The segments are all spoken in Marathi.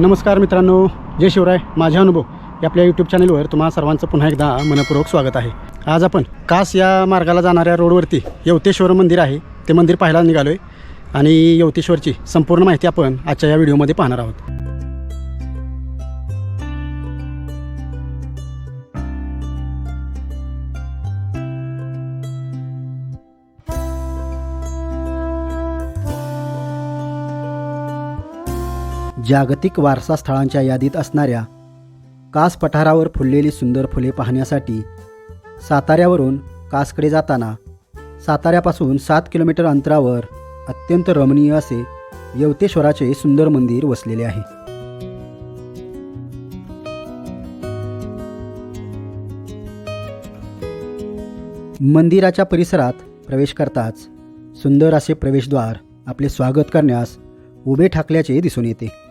नमस्कार मित्रांनो जय शिवराय माझ्या अनुभव. या आपल्या यूट्यूब चॅनलवर तुम्हा सर्वांचं पुन्हा एकदा मनपूर्वक स्वागत आहे. आज आपण कास या मार्गाला जाणाऱ्या रोडवरती यवतेश्वर मंदिर आहे ते मंदिर पाहायला निघालो आहे आणि यवतेश्वरची संपूर्ण माहिती आपण आजच्या या व्हिडिओमध्ये पाहणार आहोत. जागतिक वारसा स्थळांच्या यादीत असणाऱ्या कास पठारावर फुललेली सुंदर फुले पाहण्यासाठी साताऱ्यावरून कासकडे जाताना साताऱ्यापासून सात किलोमीटर अंतरावर अत्यंत रमणीय असे यवतेश्वराचे सुंदर मंदिर वसलेले आहे. मंदिराच्या परिसरात प्रवेश करताच सुंदर असे प्रवेशद्वार आपले स्वागत करण्यास उभे ठाकल्याचे दिसून येते.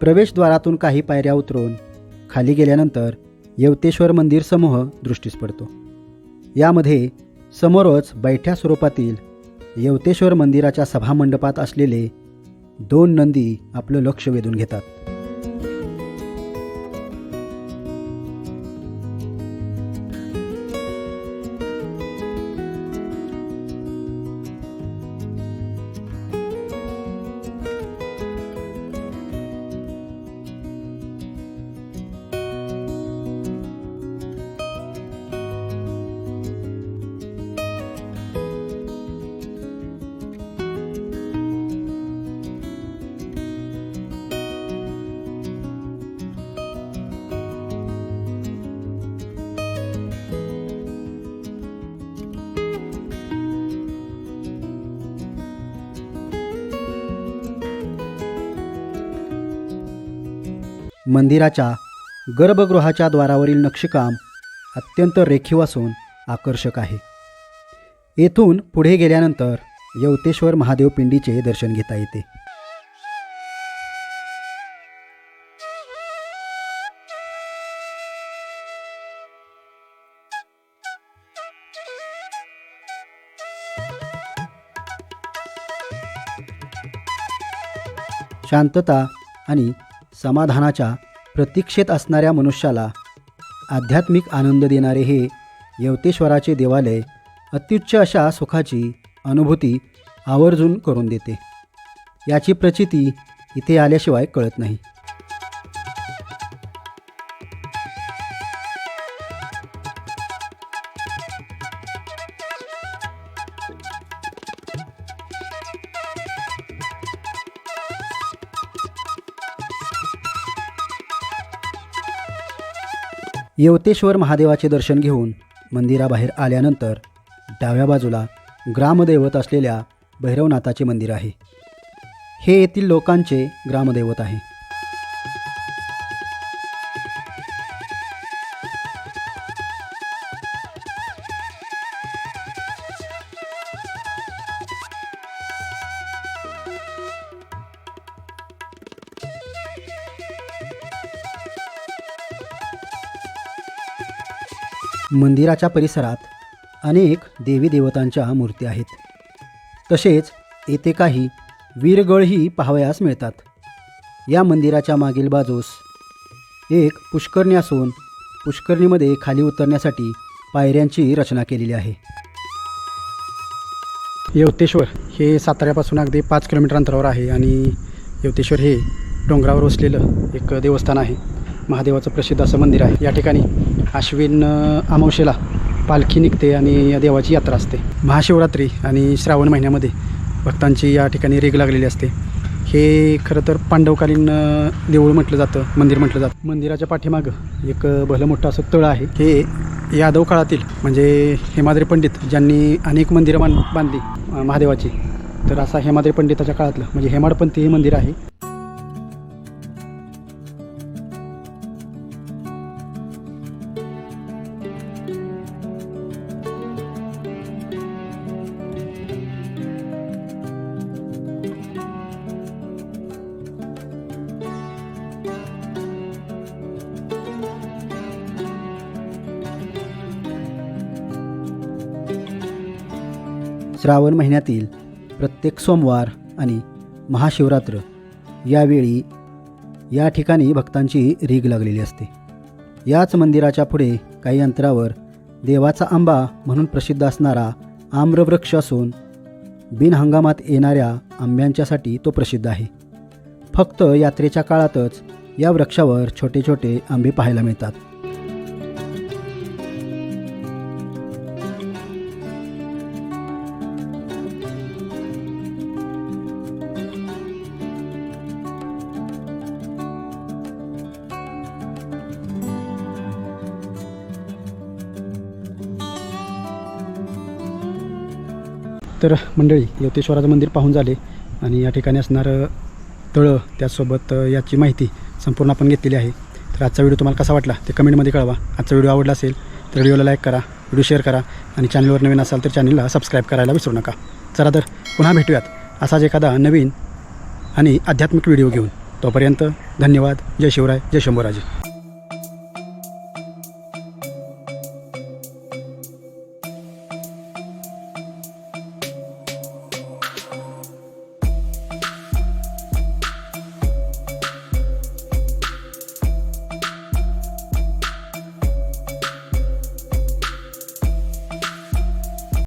प्रवेशद्वारातून काही पायऱ्या उतरून खाली गेल्यानंतर यवतेश्वर मंदिर समूह दृष्टीस पडतो. यामध्ये समोरच बैठ्या स्वरूपातील यवतेश्वर मंदिराच्या सभामंडपात असलेले दोन नंदी आपलं लक्ष वेधून घेतात. मंदिराच्या गर्भगृहाच्या द्वारावरील नक्षीकाम अत्यंत रेखीव असून आकर्षक आहे. येथून पुढे गेल्यानंतर यवतेश्वर महादेव पिंडीचे दर्शन घेता येते. शांतता आणि समाधानाच्या प्रतीक्षेत असणाऱ्या मनुष्याला आध्यात्मिक आनंद देणारे हे यवतेश्वराचे देवालय अत्युच्च अशा सुखाची अनुभूती आवर्जून करून देते. याची प्रचिती इथे आल्याशिवाय कळत नाही. यवतेश्वर महादेवाचे दर्शन घेऊन मंदिराबाहेर आल्यानंतर डाव्या बाजूला ग्रामदैवत असलेल्या भैरवनाथाचे मंदिर आहे. हे येथील लोकांचे ग्रामदैवत आहे. मंदिराच्या परिसरात अनेक देवी देवतांच्या मूर्ती आहेत. तसेच येथे काही वीरगळही पाहावयास मिळतात. या मंदिराच्या मागील बाजूस एक पुष्करणी असून पुष्करणीमध्ये खाली उतरण्यासाठी पायऱ्यांची रचना केलेली आहे. यवतेश्वर हे साताऱ्यापासून अगदी पाच किलोमीटर अंतरावर आहे आणि यवतेश्वर हे डोंगरावर वसलेलं एक देवस्थान आहे. महादेवाचं प्रसिद्ध असं मंदिर आहे. या ठिकाणी आश्विन अमावशेला पालखी निघते आणि या देवाची यात्रा असते. महाशिवरात्री आणि श्रावण महिन्यामध्ये भक्तांची या ठिकाणी रेग लागलेली असते. हे खरं तर पांडवकालीन देऊळ म्हटलं जातं मंदिर म्हटलं जातं. मंदिराच्या पाठीमागं एक भलं मोठं असं तळ आहे. हे यादव काळातील म्हणजे हेमाद्री पंडित ज्यांनी अनेक मंदिरं बांध बांधली महादेवाची तर असा हेमाद्री पंडिताच्या काळातलं म्हणजे हेमाडपंथी हे मंदिर आहे. श्रावण महिन्यातील प्रत्येक सोमवार आणि महाशिवरात्र यावेळी या ठिकाणी भक्तांची रीग लागलेली असते. याच मंदिराच्या पुढे काही अंतरावर देवाचा आंबा म्हणून प्रसिद्ध असणारा आम्रवृक्ष असून बिनहंगामात येणाऱ्या आंब्यांच्यासाठी तो प्रसिद्ध आहे. फक्त यात्रेच्या काळातच या वृक्षावर छोटे छोटे आंबे पाहायला मिळतात. तर मंडळी योतेश्वराचं मंदिर पाहून झाले आणि या ठिकाणी असणारं तळं त्याचसोबत याची माहिती संपूर्ण आपण घेतलेली आहे. तर आजचा व्हिडिओ तुम्हाला कसा वाटला ते कमेंटमध्ये कळवा. आजचा व्हिडिओ आवडला असेल तर व्हिडिओला लाईक करा व्हिडिओ शेअर करा आणि चॅनलवर नवीन असाल तर चॅनलला सबस्क्राईब करायला विसरू नका. चला तर पुन्हा भेटूयात असाच एखादा नवीन आणि आध्यात्मिक व्हिडिओ घेऊन. तोपर्यंत धन्यवाद. जय शिवराय जय शंभूराजे.